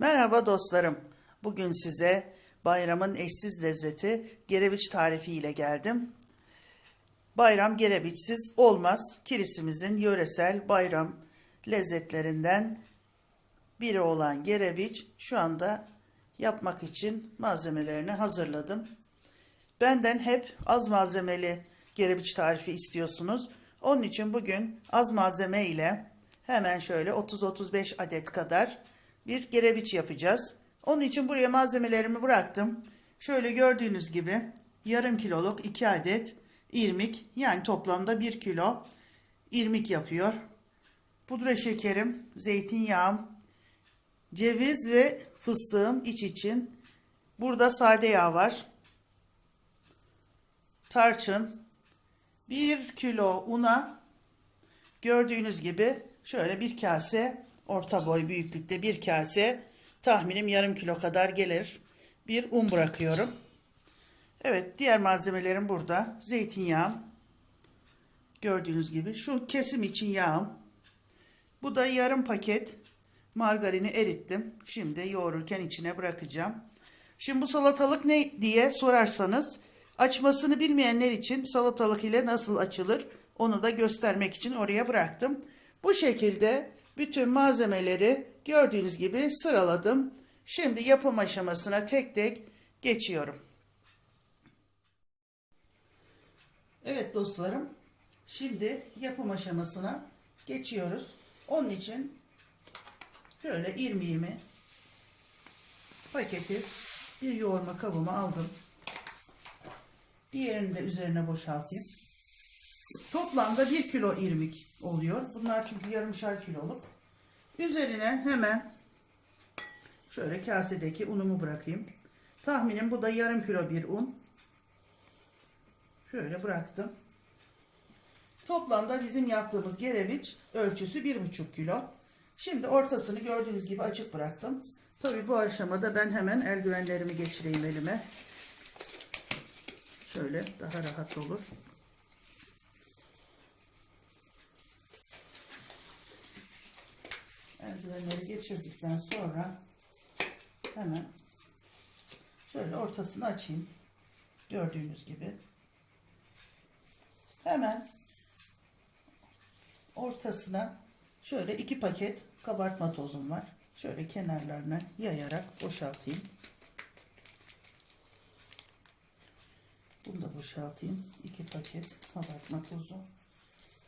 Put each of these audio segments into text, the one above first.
Merhaba dostlarım. Bugün size bayramın eşsiz lezzeti gerebiç tarifi ile geldim. Bayram gerebiçsiz olmaz. Kilisimizin yöresel bayram lezzetlerinden biri olan gerebiç şu anda yapmak için malzemelerini hazırladım. Benden hep az malzemeli gerebiç tarifi istiyorsunuz. Onun için bugün az malzeme ile hemen şöyle 30-35 adet kadar bir gerebiç yapacağız. Onun için buraya malzemelerimi bıraktım. Şöyle gördüğünüz gibi yarım kiloluk 2 adet irmik yani toplamda 1 kilo irmik yapıyor. Pudra şekerim, zeytinyağım, ceviz ve fıstığım iç için. Burada sade yağ var. Tarçın, 1 kilo una gördüğünüz gibi şöyle bir kase orta boy büyüklükte bir kase tahminim yarım kilo kadar gelir bir un bırakıyorum. Evet diğer malzemelerim burada. Zeytinyağım. Gördüğünüz gibi şu kesim için yağım. Bu da yarım paket margarini erittim. Şimdi yoğururken içine bırakacağım. Şimdi bu salatalık ne diye sorarsanız açmasını bilmeyenler için salatalık ile nasıl açılır onu da göstermek için oraya bıraktım. Bu şekilde bütün malzemeleri gördüğünüz gibi sıraladım. Şimdi yapım aşamasına tek tek geçiyorum. Evet dostlarım. Şimdi yapım aşamasına geçiyoruz. Onun için şöyle irmiğimi paketi bir yoğurma kabıma aldım. Diğerini de üzerine boşaltayım. Toplamda 1 kilo irmik oluyor. Bunlar çünkü yarımşar kiloluk. Üzerine hemen şöyle kasedeki unumu bırakayım. Tahminim bu da yarım kilo bir un. Şöyle bıraktım. Toplamda bizim yaptığımız gereviç ölçüsü 1,5 kilo. Şimdi ortasını gördüğünüz gibi açık bıraktım. Tabi bu aşamada ben hemen eldivenlerimi geçireyim elime. Şöyle daha rahat olur. Eldivenleri geçirdikten sonra hemen şöyle ortasını açayım. Gördüğünüz gibi. Hemen ortasına şöyle iki paket kabartma tozum var. Şöyle kenarlarına yayarak boşaltayım. Bunu da boşaltayım. iki paket kabartma tozu.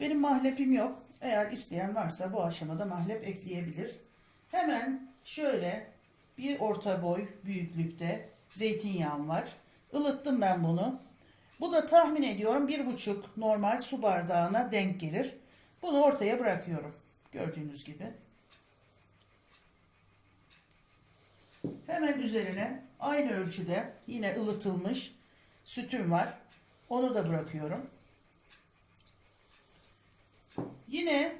Benim mahlepim yok. Eğer isteyen varsa bu aşamada mahlep ekleyebilir. Hemen şöyle bir orta boy büyüklükte zeytinyağım var. Ilıttım ben bunu. Bu da tahmin ediyorum bir buçuk normal su bardağına denk gelir. Bunu ortaya bırakıyorum. Gördüğünüz gibi. Hemen üzerine aynı ölçüde yine ılıtılmış sütüm var. Onu da bırakıyorum. Yine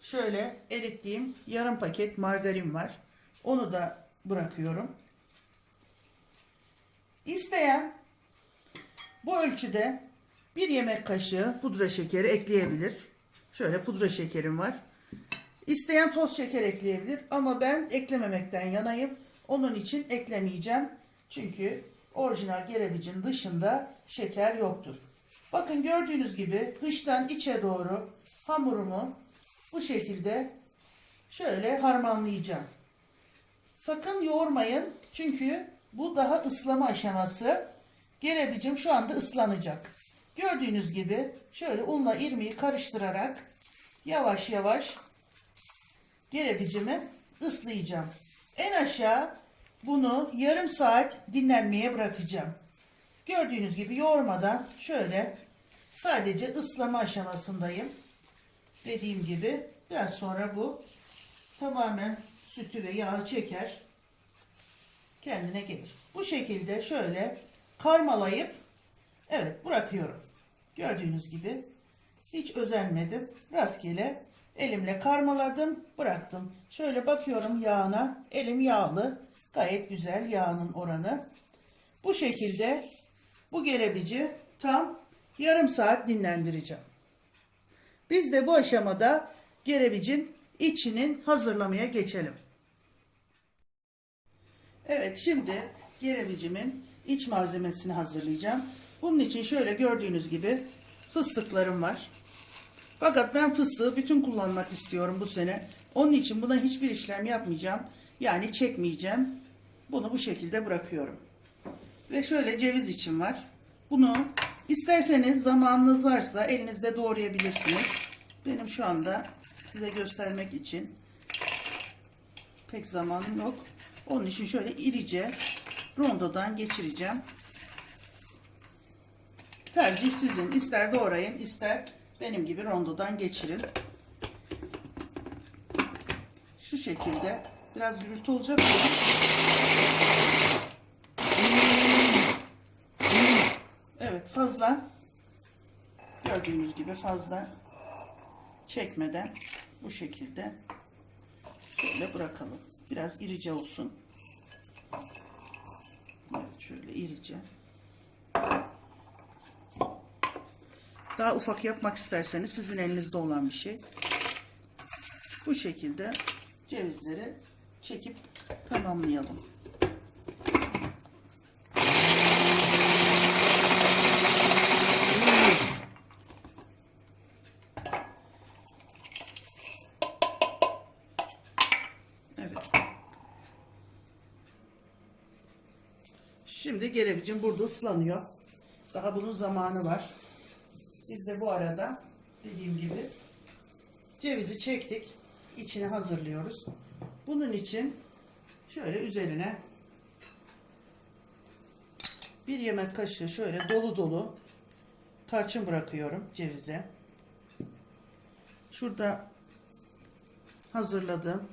şöyle erittiğim yarım paket margarin var. Onu da bırakıyorum. İsteyen bu ölçüde bir yemek kaşığı pudra şekeri ekleyebilir. Şöyle pudra şekerim var. İsteyen toz şeker ekleyebilir ama ben eklememekten yanayım. Onun için eklemeyeceğim. Çünkü orijinal gerebicin dışında şeker yoktur. Bakın gördüğünüz gibi dıştan içe doğru hamurumu bu şekilde şöyle harmanlayacağım. Sakın yoğurmayın çünkü bu daha ıslama aşaması. Gerebicim şu anda ıslanacak. Gördüğünüz gibi şöyle unla irmiği karıştırarak yavaş yavaş gerebicimi ıslayacağım. En aşağı bunu yarım saat dinlenmeye bırakacağım. Gördüğünüz gibi yoğurmadan şöyle sadece ıslama aşamasındayım. Dediğim gibi biraz sonra bu tamamen sütü ve yağı çeker. Kendine gelir. Bu şekilde şöyle karmalayıp evet bırakıyorum. Gördüğünüz gibi hiç özenmedim. Rastgele elimle karmaladım, bıraktım. Şöyle bakıyorum yağına. Elim yağlı. Gayet güzel yağının oranı. Bu şekilde bu gerebici tam yarım saat dinlendireceğim. Biz de bu aşamada gerebicin içinin hazırlamaya geçelim. Evet şimdi gerevicimin iç malzemesini hazırlayacağım. Bunun için şöyle gördüğünüz gibi fıstıklarım var. Fakat ben fıstığı bütün kullanmak istiyorum bu sene. Onun için buna hiçbir işlem yapmayacağım. Yani çekmeyeceğim. Bunu bu şekilde bırakıyorum. Ve şöyle ceviz için var. Bunu isterseniz zamanınız varsa elinizde doğrayabilirsiniz. Benim şu anda size göstermek için pek zamanım yok. Onun için şöyle irice rondodan geçireceğim. Tercih sizin. İster doğrayın, ister benim gibi rondodan geçirin. Şu şekilde biraz gürültü olacak ama Evet fazla gördüğünüz gibi fazla çekmeden bu şekilde şöyle bırakalım. Biraz irice olsun. Evet şöyle irice. Daha ufak yapmak isterseniz sizin elinizde olan bir şey. Bu şekilde cevizleri çekip tamamlayalım. Evet. Şimdi gerevicim burada ıslanıyor. Daha bunun zamanı var. Biz de bu arada dediğim gibi cevizi çektik. İçini hazırlıyoruz. Bunun için şöyle üzerine bir yemek kaşığı şöyle dolu dolu tarçın bırakıyorum cevize. Şurada hazırladığım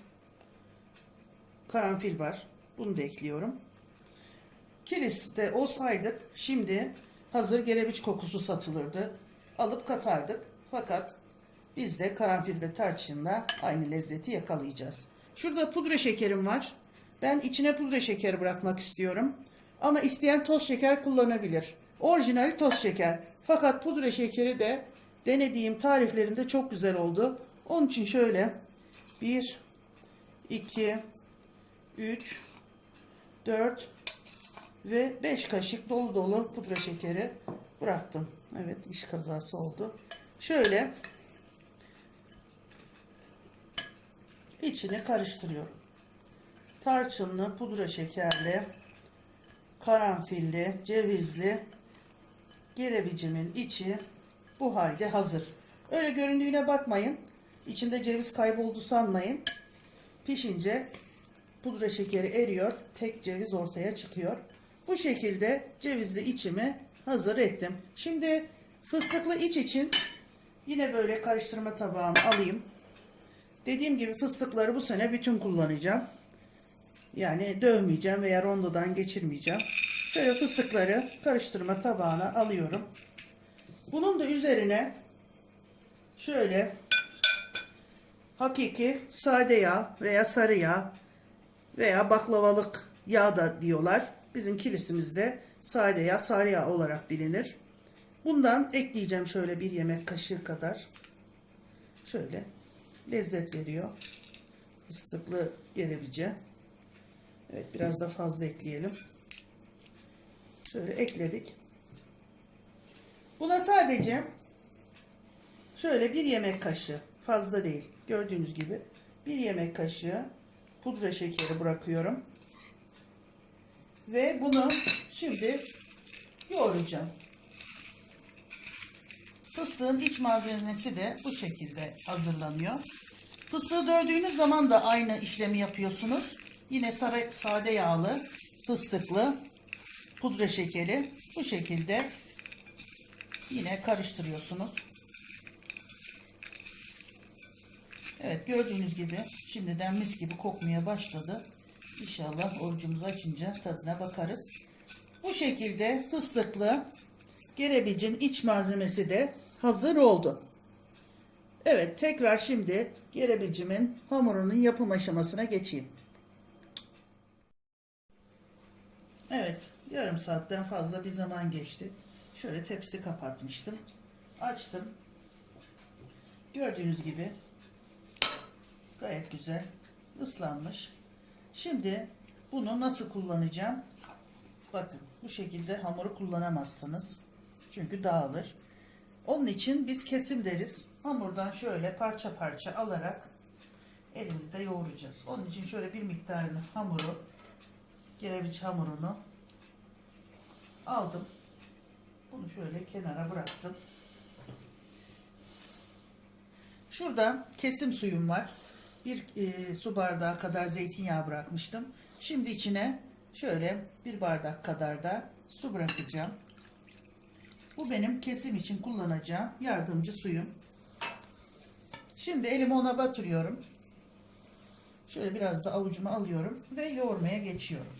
karanfil var. Bunu da ekliyorum. Kilis'te olsaydık şimdi hazır gerebiç kokusu satılırdı. Alıp katardık. Fakat biz de karanfil ve tarçınla aynı lezzeti yakalayacağız. Şurada pudra şekerim var. Ben içine pudra şekeri bırakmak istiyorum. Ama isteyen toz şeker kullanabilir. Orijinal toz şeker. Fakat pudra şekeri de denediğim tariflerinde çok güzel oldu. Onun için şöyle 1 2 3 4 ve 5 kaşık dolu dolu pudra şekeri bıraktım. Evet iş kazası oldu. Şöyle içine karıştırıyorum. Tarçınlı, pudra şekerli, karanfilli, cevizli gerevicimin içi bu halde hazır. Öyle göründüğüne bakmayın. İçinde ceviz kayboldu sanmayın. Pişince pudra şekeri eriyor. Tek ceviz ortaya çıkıyor. Bu şekilde cevizli içimi hazır ettim. Şimdi fıstıklı iç için yine böyle karıştırma tabağımı alayım. Dediğim gibi fıstıkları bu sene bütün kullanacağım. Yani dövmeyeceğim veya rondodan geçirmeyeceğim. Şöyle fıstıkları karıştırma tabağına alıyorum. Bunun da üzerine şöyle hakiki sade yağ veya sarı yağ veya baklavalık yağ da diyorlar. Bizim kilisimizde sade yağ, sarı olarak bilinir. Bundan ekleyeceğim şöyle bir yemek kaşığı kadar. Şöyle lezzet veriyor. Fıstıklı gerebice. Evet biraz da fazla ekleyelim. Şöyle ekledik. Buna sadece şöyle bir yemek kaşığı fazla değil. Gördüğünüz gibi bir yemek kaşığı pudra şekeri bırakıyorum. Ve bunu şimdi yoğuracağım. Fıstığın iç malzemesi de bu şekilde hazırlanıyor. Fıstığı dövdüğünüz zaman da aynı işlemi yapıyorsunuz. Yine sarı, sade yağlı, fıstıklı, pudra şekeri bu şekilde yine karıştırıyorsunuz. Evet gördüğünüz gibi şimdiden mis gibi kokmaya başladı. İnşallah orucumuzu açınca tadına bakarız. Bu şekilde fıstıklı gerebicin iç malzemesi de hazır oldu. Evet tekrar şimdi gerebicimin hamurunun yapım aşamasına geçeyim. Evet yarım saatten fazla bir zaman geçti. Şöyle tepsi kapatmıştım. Açtım. Gördüğünüz gibi gayet güzel ıslanmış. Şimdi Bunu nasıl kullanacağım? Bakın bu şekilde hamuru kullanamazsınız. Çünkü dağılır. Onun için biz kesim deriz. Hamurdan şöyle parça parça alarak elimizde yoğuracağız. Onun için şöyle bir miktarını hamuru, gereviç hamurunu aldım. Bunu şöyle kenara bıraktım. Şurada kesim suyum var. Bir e, su bardağı kadar zeytinyağı bırakmıştım. Şimdi içine şöyle bir bardak kadar da su bırakacağım. Bu benim kesim için kullanacağım yardımcı suyum. Şimdi elimi ona batırıyorum. Şöyle biraz da avucuma alıyorum ve yoğurmaya geçiyorum.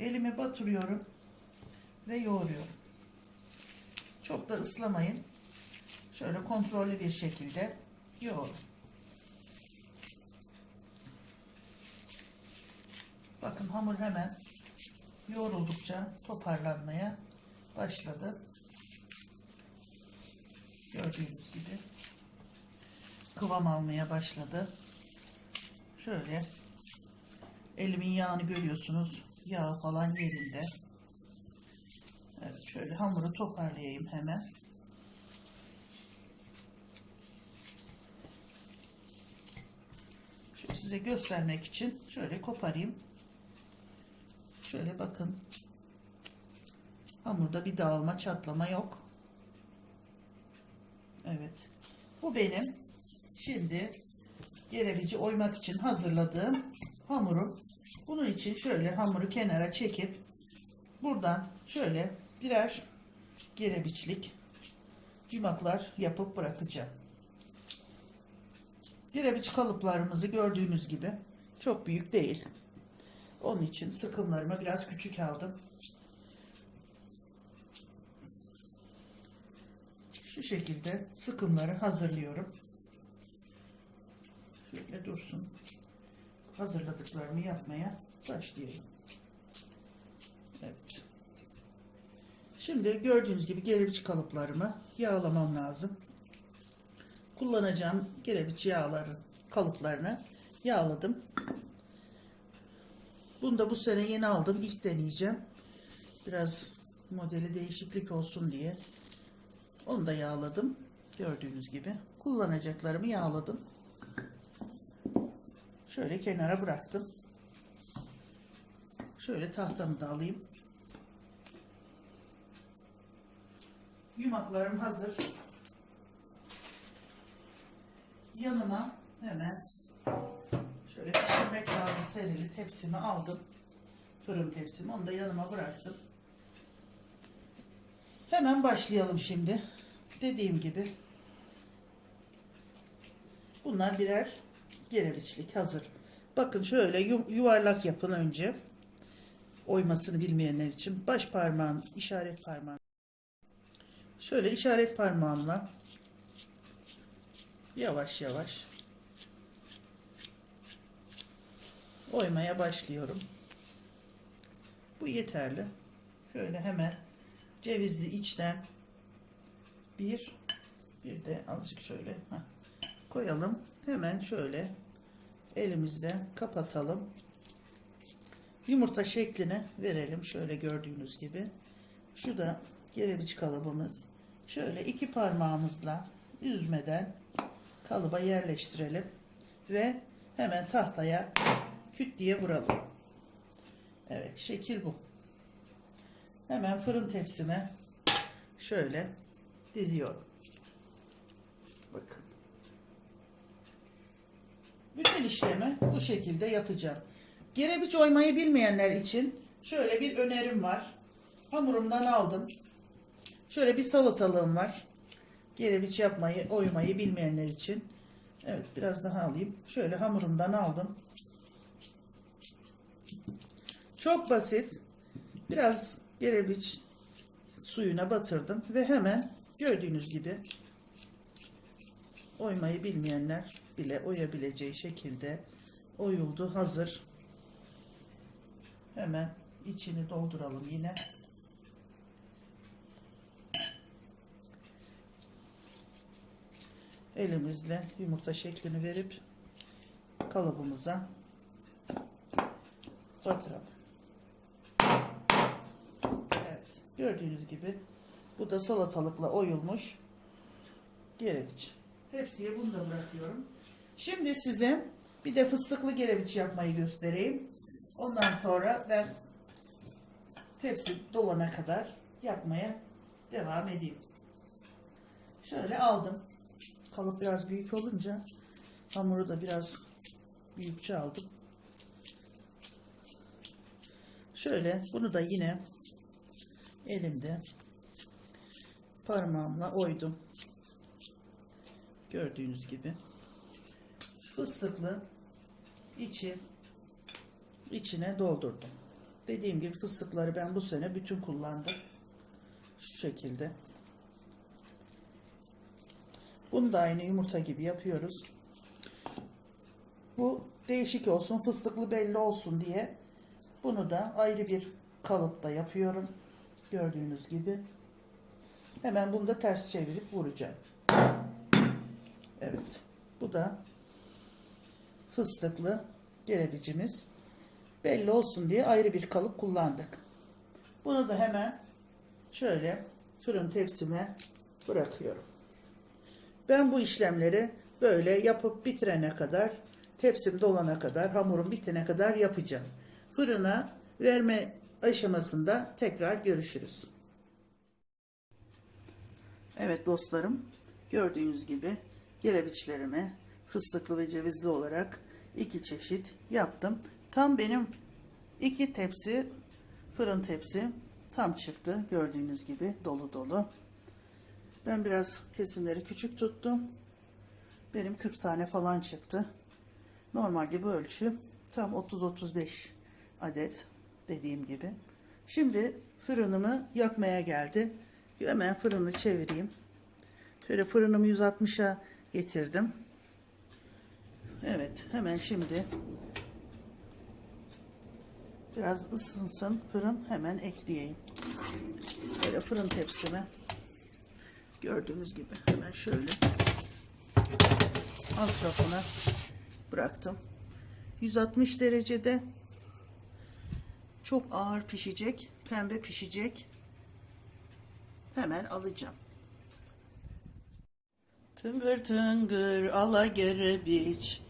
Elimi batırıyorum ve yoğuruyorum. Çok da ıslamayın. Şöyle kontrollü bir şekilde yoğurun. Bakın hamur hemen yoğruldukça toparlanmaya başladı. Gördüğünüz gibi kıvam almaya başladı. Şöyle elimin yağını görüyorsunuz. Yağ falan yerinde. Evet şöyle hamuru toparlayayım hemen. Şöyle size göstermek için şöyle koparayım. Şöyle bakın. Hamurda bir dağılma, çatlama yok. Evet. Bu benim şimdi gerebici oymak için hazırladığım hamurum. Bunun için şöyle hamuru kenara çekip buradan şöyle birer gerebiçlik yumaklar yapıp bırakacağım. Gerebiç kalıplarımızı gördüğünüz gibi çok büyük değil. Onun için sıkımlarımı biraz küçük aldım. Şu şekilde sıkımları hazırlıyorum. Şöyle dursun. Hazırladıklarımı yapmaya başlayalım. Evet. Şimdi gördüğünüz gibi gerebiç kalıplarımı yağlamam lazım. Kullanacağım gerebiç yağları kalıplarını yağladım. Bunu da bu sene yeni aldım. İlk deneyeceğim. Biraz modeli değişiklik olsun diye. Onu da yağladım. Gördüğünüz gibi. Kullanacaklarımı yağladım. Şöyle kenara bıraktım. Şöyle tahtamı da alayım. Yumaklarım hazır. Yanıma hemen şöyle pişirme kağıdı serili tepsimi aldım. Fırın tepsimi. Onu da yanıma bıraktım. Hemen başlayalım şimdi. Dediğim gibi bunlar birer gerebiçlik hazır. Bakın şöyle yu- yuvarlak yapın önce. Oymasını bilmeyenler için baş parmağın işaret parmağın şöyle işaret parmağımla yavaş yavaş oymaya başlıyorum. Bu yeterli. Şöyle hemen cevizli içten bir bir de azıcık şöyle heh, koyalım. Hemen şöyle elimizle kapatalım. Yumurta şeklini verelim. Şöyle gördüğünüz gibi. Şu da gerebiç kalıbımız. Şöyle iki parmağımızla üzmeden kalıba yerleştirelim. Ve hemen tahtaya küt diye vuralım. Evet şekil bu. Hemen fırın tepsime şöyle diziyorum. Bakın. Bütün işlemi bu şekilde yapacağım. Gerebiç oymayı bilmeyenler için şöyle bir önerim var. Hamurumdan aldım. Şöyle bir salatalığım var. Gerebiç yapmayı, oymayı bilmeyenler için. Evet biraz daha alayım. Şöyle hamurumdan aldım. Çok basit. Biraz gerebiç suyuna batırdım ve hemen gördüğünüz gibi oymayı bilmeyenler bile oyabileceği şekilde oyuldu hazır. Hemen içini dolduralım yine. Elimizle yumurta şeklini verip kalıbımıza batırarak. Evet. Gördüğünüz gibi bu da salatalıkla oyulmuş gereviç. Tepsiye bunu da bırakıyorum. Şimdi size bir de fıstıklı gereviç yapmayı göstereyim. Ondan sonra ben tepsi dolana kadar yapmaya devam edeyim. Şöyle aldım. Kalıp biraz büyük olunca hamuru da biraz büyükçe aldım. Şöyle bunu da yine elimde parmağımla oydum. Gördüğünüz gibi. Fıstıklı içi içine doldurdum. Dediğim gibi fıstıkları ben bu sene bütün kullandım. Şu şekilde. Bunu da aynı yumurta gibi yapıyoruz. Bu değişik olsun, fıstıklı belli olsun diye bunu da ayrı bir kalıpta yapıyorum. Gördüğünüz gibi. Hemen bunu da ters çevirip vuracağım. Evet. Bu da fıstıklı gerebicimiz. Belli olsun diye ayrı bir kalıp kullandık. Bunu da hemen şöyle fırın tepsime bırakıyorum. Ben bu işlemleri böyle yapıp bitirene kadar, tepsim dolana kadar, hamurum bitene kadar yapacağım. Fırına verme aşamasında tekrar görüşürüz. Evet dostlarım, gördüğünüz gibi gerebiçlerimi fıstıklı ve cevizli olarak iki çeşit yaptım. Tam benim iki tepsi fırın tepsi tam çıktı. Gördüğünüz gibi dolu dolu. Ben biraz kesimleri küçük tuttum. Benim 40 tane falan çıktı. Normalde bu ölçü tam 30-35 adet dediğim gibi. Şimdi fırınımı yakmaya geldi. Hemen fırını çevireyim. Şöyle fırınımı 160'a getirdim. Evet hemen şimdi biraz ısınsın fırın hemen ekleyeyim. Böyle fırın tepsime gördüğünüz gibi hemen şöyle alt tarafına bıraktım. 160 derecede çok ağır pişecek, pembe pişecek. Hemen alacağım. Tıngır tıngır ala gerebiç.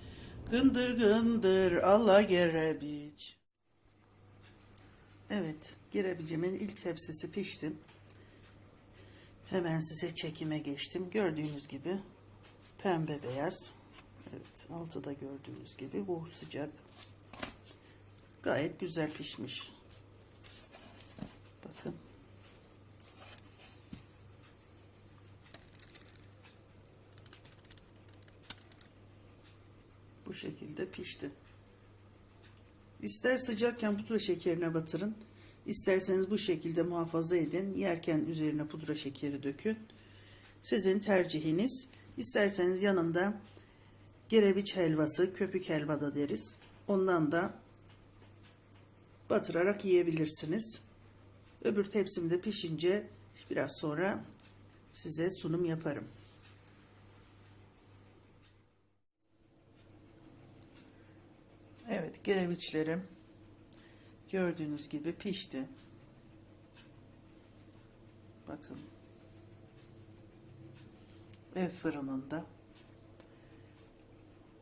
Gındır gındır ala gerebiç. Evet, gerebicimin ilk tepsisi pişti. Hemen size çekime geçtim. Gördüğünüz gibi pembe beyaz. Evet, altı da gördüğünüz gibi bu sıcak. Gayet güzel pişmiş. Bakın. Bu şekilde pişti. İster sıcakken pudra şekerine batırın. İsterseniz bu şekilde muhafaza edin. Yerken üzerine pudra şekeri dökün. Sizin tercihiniz. İsterseniz yanında gerebiç helvası, köpük helva da deriz. Ondan da batırarak yiyebilirsiniz. Öbür tepsimde pişince biraz sonra size sunum yaparım. Evet, gerebiçlerim gördüğünüz gibi pişti. Bakın. Ev fırınında.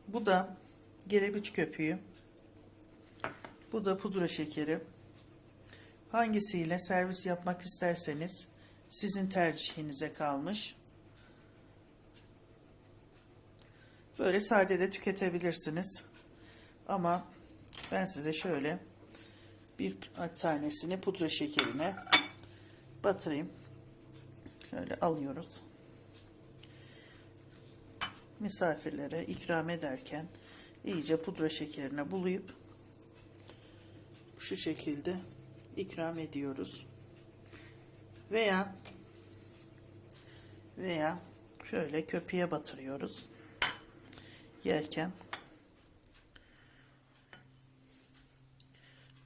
Bu da gerebiç köpüğü. Bu da pudra şekeri. Hangisiyle servis yapmak isterseniz sizin tercihinize kalmış. Böyle sade de tüketebilirsiniz. Ama ben size şöyle bir tanesini pudra şekerine batırayım. Şöyle alıyoruz. Misafirlere ikram ederken iyice pudra şekerine bulayıp şu şekilde ikram ediyoruz. Veya veya şöyle köpüğe batırıyoruz. Yerken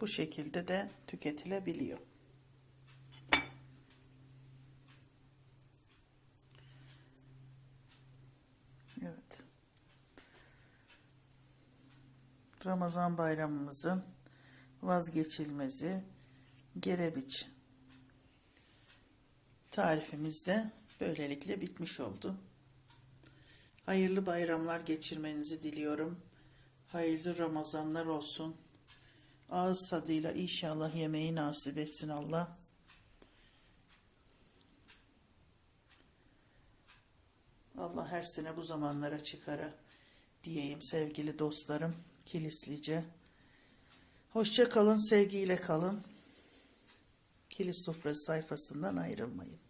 bu şekilde de tüketilebiliyor. Evet. Ramazan bayramımızın vazgeçilmezi gerebiç. Tarifimiz de böylelikle bitmiş oldu. Hayırlı bayramlar geçirmenizi diliyorum. Hayırlı Ramazanlar olsun. Ağız tadıyla inşallah yemeği nasip etsin Allah. Allah her sene bu zamanlara çıkara diyeyim sevgili dostlarım. Kilislice. Hoşça kalın, sevgiyle kalın. Kilis Sofrası sayfasından ayrılmayın.